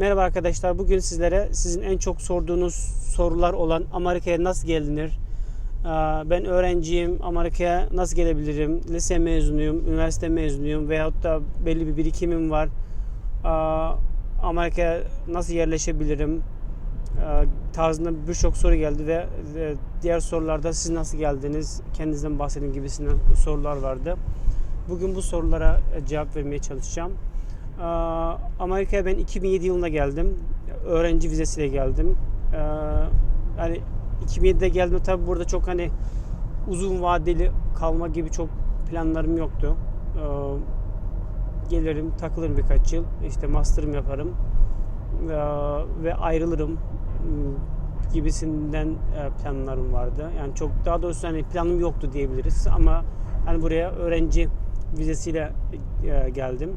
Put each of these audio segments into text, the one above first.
Merhaba arkadaşlar. Bugün sizlere sizin en çok sorduğunuz sorular olan Amerika'ya nasıl gelinir? Ben öğrenciyim. Amerika'ya nasıl gelebilirim? Lise mezunuyum, üniversite mezunuyum veyahut da belli bir birikimim var. Amerika'ya nasıl yerleşebilirim? Tarzında birçok soru geldi ve diğer sorularda siz nasıl geldiniz? Kendinizden bahsedin gibisinden sorular vardı. Bugün bu sorulara cevap vermeye çalışacağım. Aa, Amerika'ya ben 2007 yılında geldim. Öğrenci vizesiyle geldim. Ee, Yani 2007'de geldim tabi burada çok hani uzun vadeli kalma gibi çok planlarım yoktu. Ee, Gelirim, takılırım birkaç yıl. işte master'ım yaparım. Ee, Ve ayrılırım hmm, gibisinden e, planlarım vardı. Yani çok daha doğrusu hani planım yoktu diyebiliriz ama hani buraya öğrenci vizesiyle e, geldim.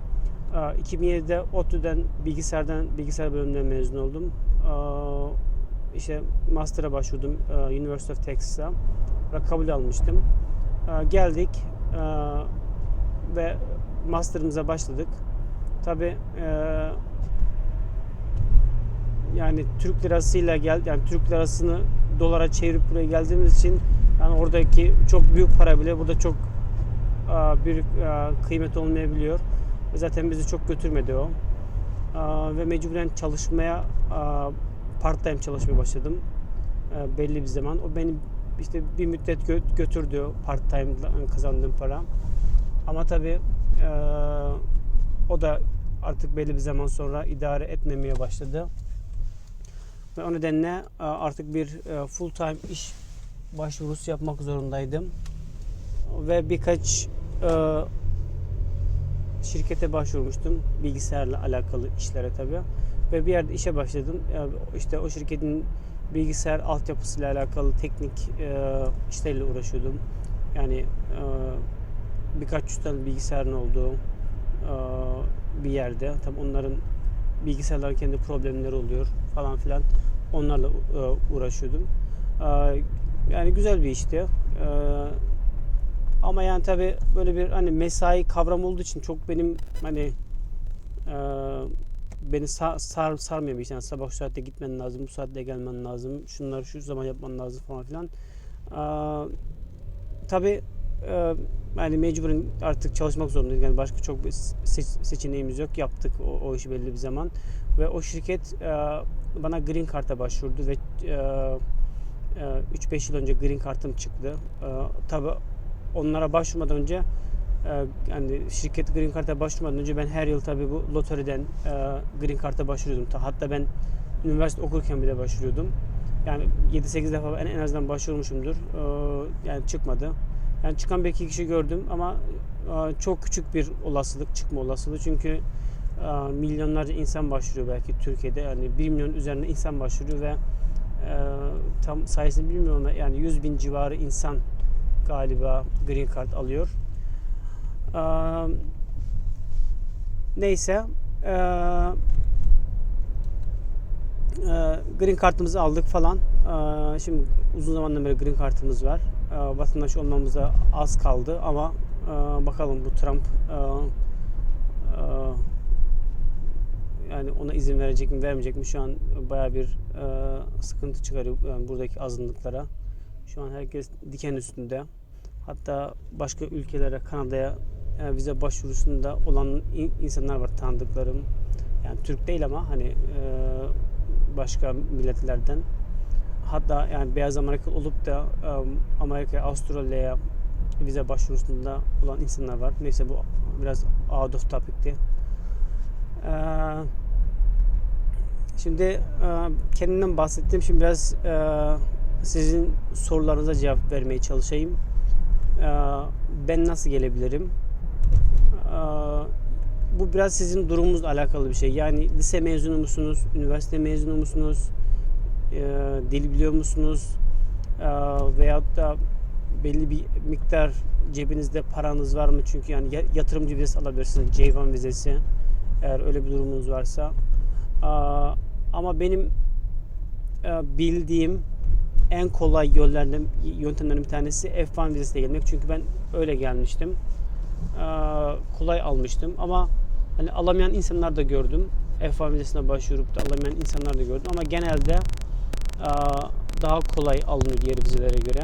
Ee, 2007'de ODTÜ'den bilgisayardan bilgisayar bölümünden mezun oldum. Ee, İşte master'a başvurdum e, University of Texas'a ve kabul almıştım. Ee, Geldik e, ve master'ımıza başladık. Tabi yani Türk lirasıyla gel yani Türk lirasını dolara çevirip buraya geldiğimiz için yani oradaki çok büyük para bile burada çok e, bir e, kıymet olmayabiliyor. Zaten bizi çok götürmedi o. Ve mecburen çalışmaya part time çalışmaya başladım. Belli bir zaman. O beni işte bir müddet gö- götürdü part time kazandığım para. Ama tabii o da artık belli bir zaman sonra idare etmemeye başladı. Ve o nedenle artık bir full time iş başvurusu yapmak zorundaydım. Ve birkaç şirkete başvurmuştum. Bilgisayarla alakalı işlere tabi ve bir yerde işe başladım. İşte o şirketin bilgisayar altyapısıyla alakalı teknik e, işlerle uğraşıyordum. Yani e, birkaç yüz tane bilgisayarın olduğu e, bir yerde. Tabi onların bilgisayarların kendi problemleri oluyor falan filan. Onlarla e, uğraşıyordum. E, yani güzel bir işti. E, ama yani tabi böyle bir hani mesai kavramı olduğu için çok benim hani e, beni sar, sar, sarmıyor şey. Yani sabah şu saatte gitmen lazım, bu saatte gelmen lazım, şunları şu zaman yapman lazım falan filan. E, tabi e, yani mecburen artık çalışmak zorundayız. Yani başka çok bir se- seçeneğimiz yok. Yaptık o, o işi belli bir zaman. Ve o şirket e, bana green card'a başvurdu ve e, e, 3-5 yıl önce green kartım çıktı. E, tabi onlara başvurmadan önce e, yani şirket Green Card'a başvurmadan önce ben her yıl tabii bu loteriden e, Green Card'a başvuruyordum. Ta- Hatta ben üniversite okurken bile başvuruyordum. Yani 7-8 defa en, azından başvurmuşumdur. E, yani çıkmadı. Yani çıkan bir iki kişi gördüm ama çok küçük bir olasılık çıkma olasılığı. Çünkü milyonlarca insan başvuruyor belki Türkiye'de. Yani 1 milyon üzerinde insan başvuruyor ve tam sayısını bilmiyorum ama yani 100 bin civarı insan galiba green card alıyor. Ee, neyse ee, ee, green kartımızı aldık falan. Ee, şimdi uzun zamandan beri green kartımız var. Ee, vatandaş olmamıza az kaldı ama ee, bakalım bu Trump ee, ee, yani ona izin verecek mi vermeyecek mi şu an baya bir ee, sıkıntı çıkarıyor yani buradaki azınlıklara. Şu an herkes diken üstünde. Hatta başka ülkelere, Kanada'ya e, vize başvurusunda olan in- insanlar var tanıdıklarım. Yani Türk değil ama hani e, başka milletlerden. Hatta yani beyaz Amerikalı olup da e, Amerika'ya, Avustralya'ya vize başvurusunda olan insanlar var. Neyse bu biraz out of topic'ti. E, şimdi e, kendimden bahsettim. Şimdi biraz sizin sorularınıza cevap vermeye çalışayım. Ee, Ben nasıl gelebilirim? Ee, Bu biraz sizin durumunuzla alakalı bir şey. Yani lise mezunu musunuz? Üniversite mezunu musunuz? Ee, Dil biliyor musunuz? Veyahut da belli bir miktar cebinizde paranız var mı? Çünkü yani ya- yatırımcı vizesi alabilirsiniz. J1 vizesi. Eğer öyle bir durumunuz varsa. Ama benim e, bildiğim en kolay yollardan yöntemlerin bir tanesi F1 vizesiyle gelmek. Çünkü ben öyle gelmiştim. Ee, kolay almıştım ama Hani alamayan insanlar da gördüm. F1 vizesine başvurup da alamayan insanlar da gördüm ama genelde e, daha kolay alınıyor diğer vizelere göre.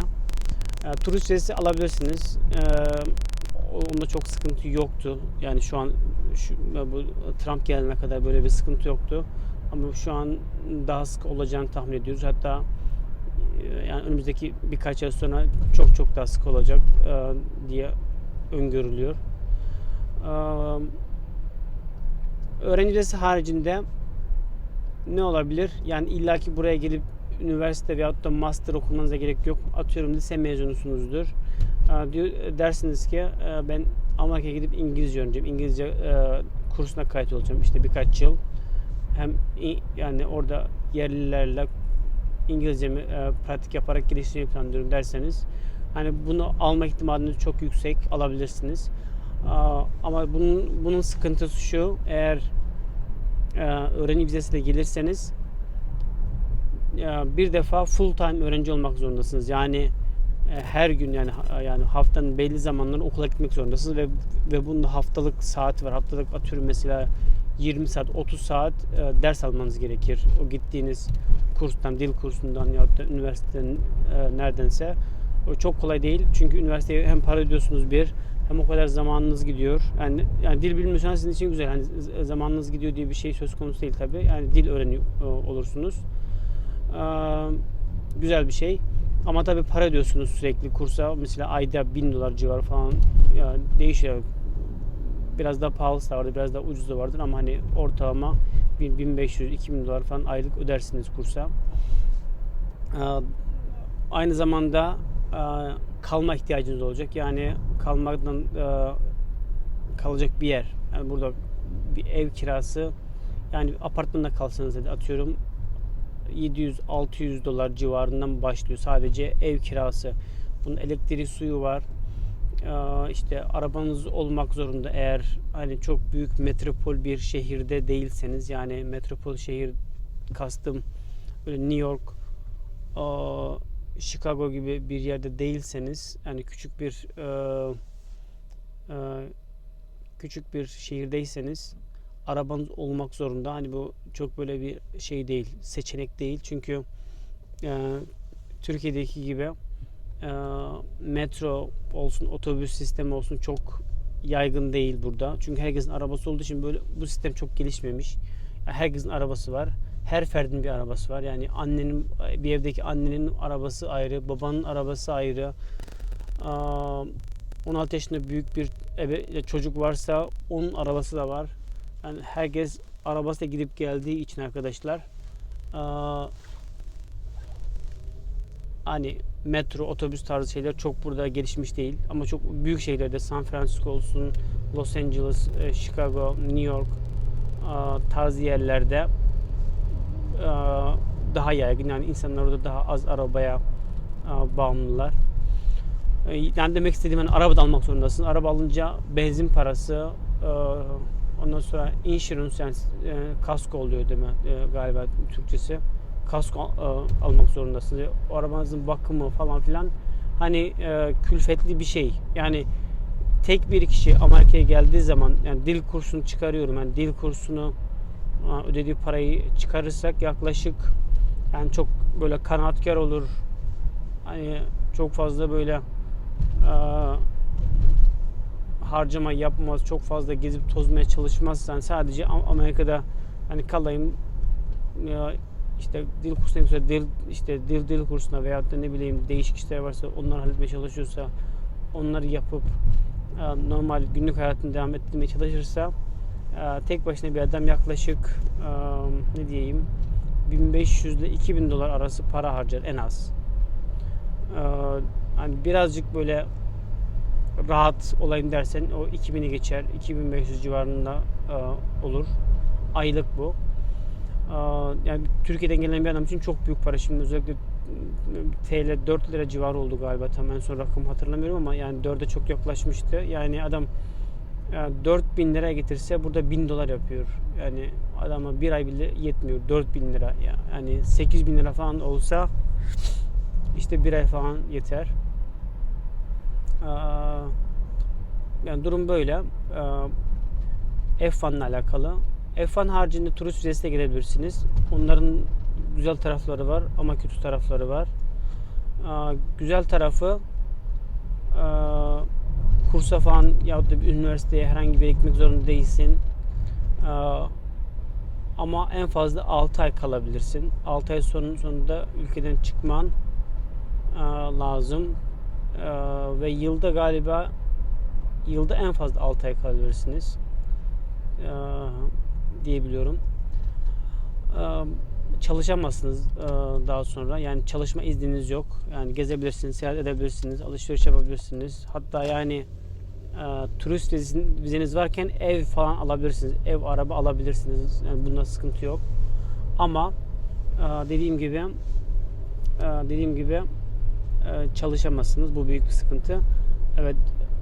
E, turist vizesi alabilirsiniz. E, onda çok sıkıntı yoktu. Yani şu an şu, bu Trump gelene kadar böyle bir sıkıntı yoktu. Ama şu an daha sık olacağını tahmin ediyoruz. Hatta yani önümüzdeki birkaç ay sonra çok çok daha sık olacak e, diye öngörülüyor. E, öğrenci vizesi haricinde ne olabilir? Yani illaki buraya gelip üniversite veyahut da master okumanıza gerek yok. Atıyorum lise mezunusunuzdur. E, dersiniz ki e, ben Amerika'ya gidip İngilizce öğreneceğim. İngilizce e, kursuna kayıt olacağım. İşte birkaç yıl. Hem yani orada yerlilerle İngilizcemi e, pratik yaparak geliştirmeyi planlıyorum derseniz hani bunu alma ihtimaliniz çok yüksek alabilirsiniz. Aa, ama bunun bunun sıkıntısı şu eğer e, öğrenci vizesiyle gelirseniz e, bir defa full time öğrenci olmak zorundasınız. Yani e, her gün yani ha- yani haftanın belli zamanları okula gitmek zorundasınız ve ve bunda haftalık saat var. Haftalık atıyorum mesela 20 saat 30 saat e, ders almanız gerekir. O gittiğiniz kurstan, dil kursundan ya da üniversiteden e, neredense o çok kolay değil. Çünkü üniversiteye hem para ödüyorsunuz bir hem o kadar zamanınız gidiyor. Yani yani dil bilmiyorsanız sizin için güzel. Z- zamanınız gidiyor diye bir şey söz konusu değil tabii. Yani dil öğreniyor e, olursunuz. Ee, güzel bir şey. Ama tabii para ödüyorsunuz sürekli kursa. Mesela ayda 1000 dolar civarı falan yani değişiyor. Biraz daha pahalısı da vardır, biraz daha ucuz da vardır ama hani ortalama 1500-2000 dolar falan aylık ödersiniz kursa. Ee, aynı zamanda e, kalma ihtiyacınız olacak. Yani kalmaktan e, kalacak bir yer. Yani burada bir ev kirası yani apartmanda kalsanız hadi atıyorum 700-600 dolar civarından başlıyor sadece ev kirası. Bunun elektriği suyu var. Ee, işte arabanız olmak zorunda eğer hani çok büyük metropol bir şehirde değilseniz yani metropol şehir kastım böyle New York, aa, Chicago gibi bir yerde değilseniz yani küçük bir e, e, küçük bir şehirdeyseniz arabanız olmak zorunda. Hani bu çok böyle bir şey değil, seçenek değil. Çünkü e, Türkiye'deki gibi e, metro olsun, otobüs sistemi olsun çok yaygın değil burada. Çünkü herkesin arabası olduğu için böyle bu sistem çok gelişmemiş. Herkesin arabası var. Her ferdin bir arabası var. Yani annenin bir evdeki annenin arabası ayrı, babanın arabası ayrı. Aa, 16 yaşında büyük bir ebe, çocuk varsa onun arabası da var. Yani herkes arabasıyla gidip geldiği için arkadaşlar aa, hani metro, otobüs tarzı şeyler çok burada gelişmiş değil. Ama çok büyük şehirlerde San Francisco olsun, Los Angeles, e, Chicago, New York aa, tarzı yerlerde aa, daha yaygın. Yani insanlar orada daha az arabaya bağımlılar. E, Yani demek istediğim hani araba da almak zorundasın. Araba alınca benzin parası, e, ondan sonra insurance yani e, kasko oluyor değil E, galiba Türkçesi. Kasko e, almak zorundasınız. O arabanızın bakımı falan filan hani e, külfetli bir şey. Yani tek bir kişi Amerika'ya geldiği zaman yani dil kursunu çıkarıyorum. Yani dil kursunu e, ödediği parayı çıkarırsak yaklaşık yani çok böyle kanaatkar olur. Hani çok fazla böyle e, harcama yapmaz, çok fazla gezip tozmaya çalışmazsan sadece Am- Amerika'da hani kalayım işte dil kursuna gitse dil işte dil dil kursuna veyahut da ne bileyim değişik işler varsa onları halletmeye çalışıyorsa onları yapıp e, normal günlük hayatını devam ettirmeye çalışırsa e, tek başına bir adam yaklaşık e, ne diyeyim 1500 ile 2000 dolar arası para harcar en az. Hani birazcık böyle rahat olayım dersen o 2000'i geçer. 2500 civarında olur. Aylık bu. Yani Türkiye'den gelen bir adam için çok büyük para. Şimdi özellikle TL 4 lira civarı oldu galiba. Tam en son rakam hatırlamıyorum ama yani 4'e çok yaklaşmıştı. Yani adam e, 4000 lira getirse burada 1000 dolar yapıyor. Yani adama bir ay bile yetmiyor. 4000 lira. Yani 8000 lira falan olsa işte bir ay falan yeter. Yani durum böyle. Aa, F1 ile alakalı. F1 haricinde turist vizesi de gelebilirsiniz. Onların güzel tarafları var ama kötü tarafları var. Aa, güzel tarafı aa, kursa falan yahut da bir üniversiteye herhangi bir gitmek zorunda değilsin. Aa, ama en fazla 6 ay kalabilirsin. 6 ay sonun sonunda ülkeden çıkman aa, lazım. Aa, ve yılda galiba yılda en fazla 6 ay kalabilirsiniz. Aa, diyebiliyorum. Çalışamazsınız aa, daha sonra. Yani çalışma izniniz yok. Yani gezebilirsiniz, seyahat edebilirsiniz, alışveriş yapabilirsiniz. Hatta yani e, turist vizeniz varken ev falan alabilirsiniz. Ev, araba alabilirsiniz. Yani bunda sıkıntı yok. Ama e, dediğim gibi e, dediğim gibi e, çalışamazsınız. Bu büyük bir sıkıntı. Evet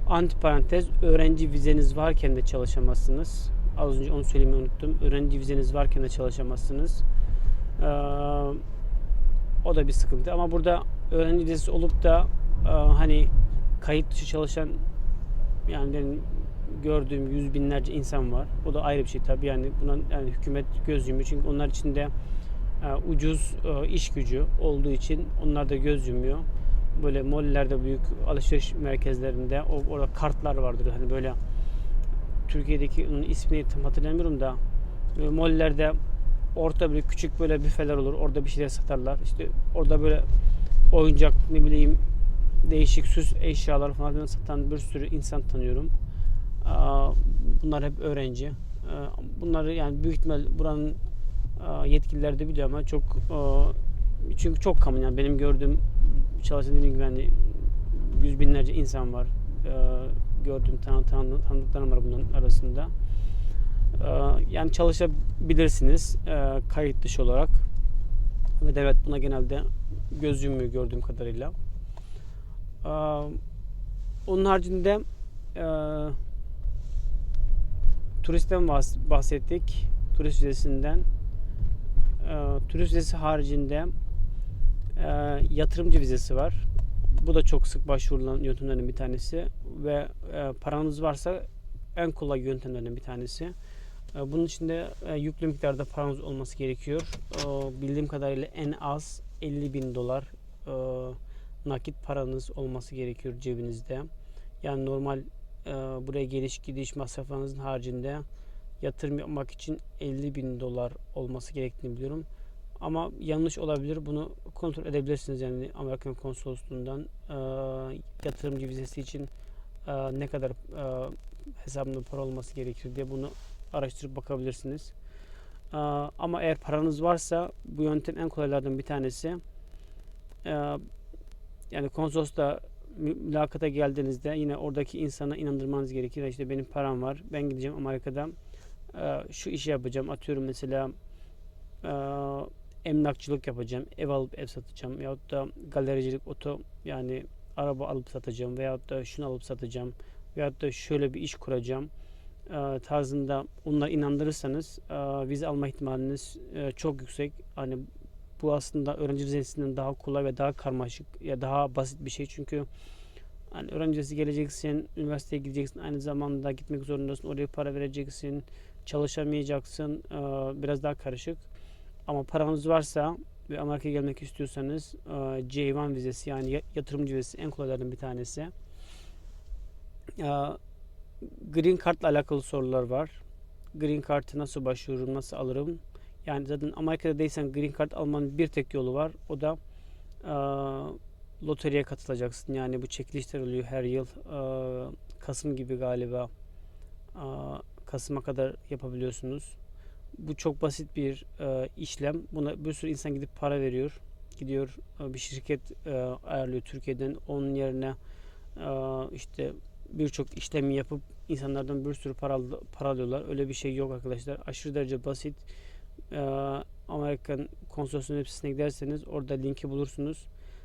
antiparantez öğrenci vizeniz varken de çalışamazsınız. Az önce onu söylemeyi unuttum. Öğrenci vizeniz varken de çalışamazsınız. Ee, o da bir sıkıntı. Ama burada öğrenci vizesi olup da e, hani kayıt dışı çalışan yani benim gördüğüm yüz binlerce insan var. O da ayrı bir şey tabii. Yani buna yani hükümet göz yumuyor. Çünkü onlar için de e, ucuz e, iş gücü olduğu için onlar da göz yumuyor. Böyle mollerde büyük alışveriş merkezlerinde o, orada kartlar vardır. Hani böyle Türkiye'deki onun ismini tam hatırlamıyorum da böyle mollerde orta böyle küçük böyle büfeler olur. Orada bir şeyler satarlar. İşte orada böyle oyuncak ne bileyim değişik süs eşyalar falan satan bir sürü insan tanıyorum. Bunlar hep öğrenci. Bunları yani büyük ihtimal buranın yetkililer de biliyor ama çok çünkü çok kamu yani benim gördüğüm çalışan dediğim gibi yani yüz binlerce insan var. Gördüğüm tanı, tanı, tanıdıklarım var bunların arasında. Ee, Yani çalışabilirsiniz ee, kayıt dışı olarak ve devlet buna genelde göz yumuyor gördüğüm kadarıyla. Ee, Onun haricinde e, turistten bahs- bahsettik. Turist vizesinden. Turist vizesi haricinde e, yatırımcı vizesi var. Bu da çok sık başvurulan yöntemlerden bir tanesi ve e, paranız varsa en kolay yöntemlerden bir tanesi. E, Bunun için de e, yüklü miktarda paranız olması gerekiyor. E, Bildiğim kadarıyla en az 50 bin dolar e, nakit paranız olması gerekiyor cebinizde. Yani normal e, buraya geliş gidiş masraflarınızın haricinde yatırım yapmak için 50 bin dolar olması gerektiğini biliyorum. Ama yanlış olabilir. Bunu kontrol edebilirsiniz yani Amerikan konsolosluğundan e, yatırımcı vizesi için e, ne kadar e, hesabında para olması gerekir diye bunu araştırıp bakabilirsiniz. E, ama eğer paranız varsa bu yöntem en kolaylardan bir tanesi. E, yani konsolosla mü- mülakata geldiğinizde yine oradaki insana inandırmanız gerekir. İşte benim param var. Ben gideceğim Amerika'da şu işi yapacağım. Atıyorum mesela e, emlakçılık yapacağım. Ev alıp ev satacağım. Yahut da galericilik, oto yani araba alıp satacağım. Veyahut da şunu alıp satacağım. Veyahut da şöyle bir iş kuracağım tarzında onlara inandırırsanız vize alma ihtimaliniz çok yüksek. Hani bu aslında öğrenci vizesinden daha kolay ve daha karmaşık ya daha basit bir şey çünkü hani öğrenci vizesi geleceksin, üniversiteye gideceksin, aynı zamanda gitmek zorundasın, oraya para vereceksin, çalışamayacaksın, biraz daha karışık. Ama paranız varsa ve Amerika'ya gelmek istiyorsanız e, J1 vizesi yani ya- yatırımcı vizesi en kolaylardan bir tanesi. E, Green Card'la alakalı sorular var. Green Card'ı nasıl başvururum, nasıl alırım? Yani zaten Amerika'da değilsen Green Card almanın bir tek yolu var. O da e, loteriye katılacaksın. Yani bu çekilişler oluyor her yıl. Kasım gibi galiba. Kasım'a kadar yapabiliyorsunuz. Bu çok basit bir e, işlem. Buna bir sürü insan gidip para veriyor. Gidiyor e, bir şirket e, ayarlıyor Türkiye'den. Onun yerine e, işte birçok işlemi yapıp insanlardan bir sürü para, para alıyorlar. Öyle bir şey yok arkadaşlar. Aşırı derece basit. Ee, Amerikan konsolosluğunun web giderseniz orada linki bulursunuz.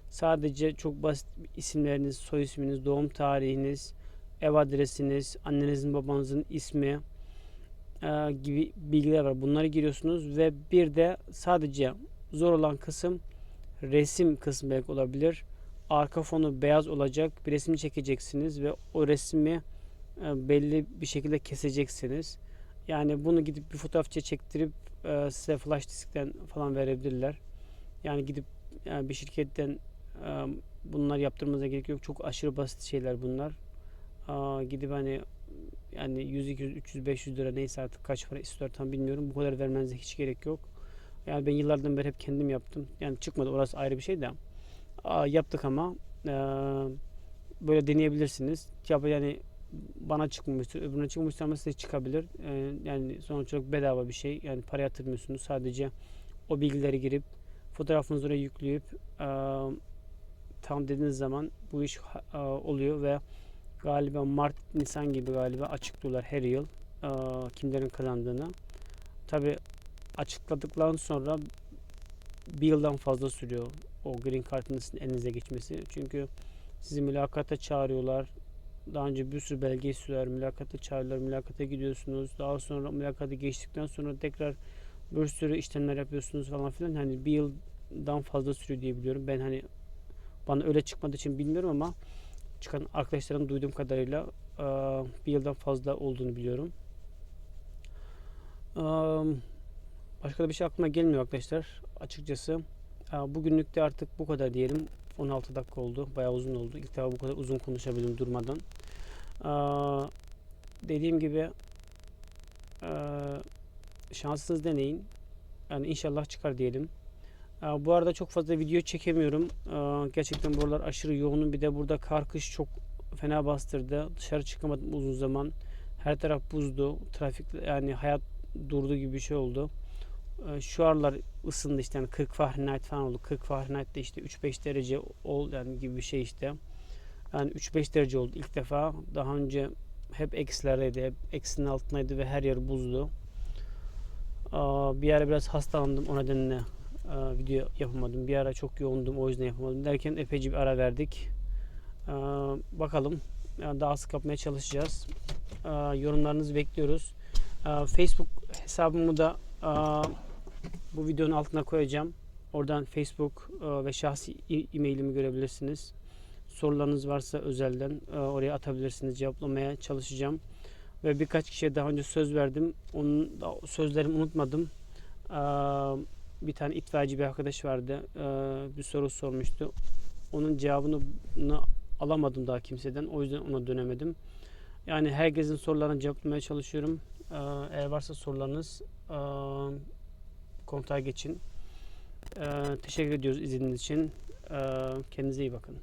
Sadece çok basit isimleriniz, soy isminiz, doğum tarihiniz, ev adresiniz, annenizin babanızın ismi e, gibi bilgiler var. Bunları giriyorsunuz ve bir de sadece zor olan kısım resim kısmı belki olabilir arka fonu beyaz olacak bir resim çekeceksiniz ve o resmi e, belli bir şekilde keseceksiniz. Yani bunu gidip bir fotoğrafçıya çektirip e, size flash diskten falan verebilirler. Yani gidip yani bir şirketten bunlar yaptırmanıza gerek yok. Çok aşırı basit şeyler bunlar. Gidip hani yani 100, 200, 300, 500 lira neyse artık kaç para istiyor tam bilmiyorum. Bu kadar vermenize hiç gerek yok. Yani ben yıllardan beri hep kendim yaptım. Yani çıkmadı orası ayrı bir şey de. Aa, yaptık ama ee, böyle deneyebilirsiniz. Ya yani bana çıkmamıştır, öbürüne çıkmamıştır ama size çıkabilir. Ee, yani sonuç olarak bedava bir şey. Yani para yatırmıyorsunuz. Sadece o bilgileri girip fotoğrafınızı oraya yükleyip ee, tam dediğiniz zaman bu iş ee, oluyor ve galiba Mart, Nisan gibi galiba açıklıyorlar her yıl ee, kimlerin kazandığını. Tabi açıkladıktan sonra bir yıldan fazla sürüyor o green card'ın elinize geçmesi. Çünkü sizi mülakata çağırıyorlar. Daha önce bir sürü belge istiyorlar. Mülakata çağırıyorlar. Mülakata gidiyorsunuz. Daha sonra mülakatı geçtikten sonra tekrar bir sürü işlemler yapıyorsunuz falan filan. Hani bir yıldan fazla sürüyor diye biliyorum. Ben hani bana öyle çıkmadığı için bilmiyorum ama çıkan arkadaşlarım duyduğum kadarıyla bir yıldan fazla olduğunu biliyorum. Başka da bir şey aklıma gelmiyor arkadaşlar. Açıkçası bugünlük de artık bu kadar diyelim. 16 dakika oldu. Bayağı uzun oldu. İlk defa bu kadar uzun konuşabildim durmadan. Dediğim gibi şanssız deneyin. Yani inşallah çıkar diyelim. Eee, bu arada çok fazla video çekemiyorum. Eee, gerçekten buralar aşırı yoğunum. Bir de burada kar kış çok fena bastırdı. Dışarı çıkamadım uzun zaman. Her taraf buzdu. Trafik yani hayat durdu gibi bir şey oldu. Eee, Şu aralar ısındı işte yani 40 Fahrenheit falan oldu. 40 Fahrenheit'te işte 3-5 derece ol yani gibi bir şey işte. Yani 3-5 derece oldu ilk defa. Daha önce hep eksilerdeydi. Hep eksinin altındaydı ve her yer buzlu. Aa, Bir ara biraz hastalandım o nedenle video yapamadım. Bir ara çok yoğundum o yüzden yapamadım. Derken epeyce bir ara verdik. Bakalım daha sık yapmaya çalışacağız. Yorumlarınızı bekliyoruz. Facebook hesabımı da bu videonun altına koyacağım. Oradan Facebook ve şahsi e-mailimi görebilirsiniz. Sorularınız varsa özelden oraya atabilirsiniz. Cevaplamaya çalışacağım. Ve birkaç kişiye daha önce söz verdim. Onun da sözlerimi unutmadım. Aa, bir tane itfaiyeci bir arkadaş vardı. Aa, bir soru sormuştu. Onun cevabını alamadım daha kimseden. O yüzden ona dönemedim. Yani herkesin sorularını cevaplamaya çalışıyorum. Aa, Eğer varsa sorularınız aa, kontağa geçin. Teşekkür ediyoruz izlediğiniz için. Kendinize iyi bakın.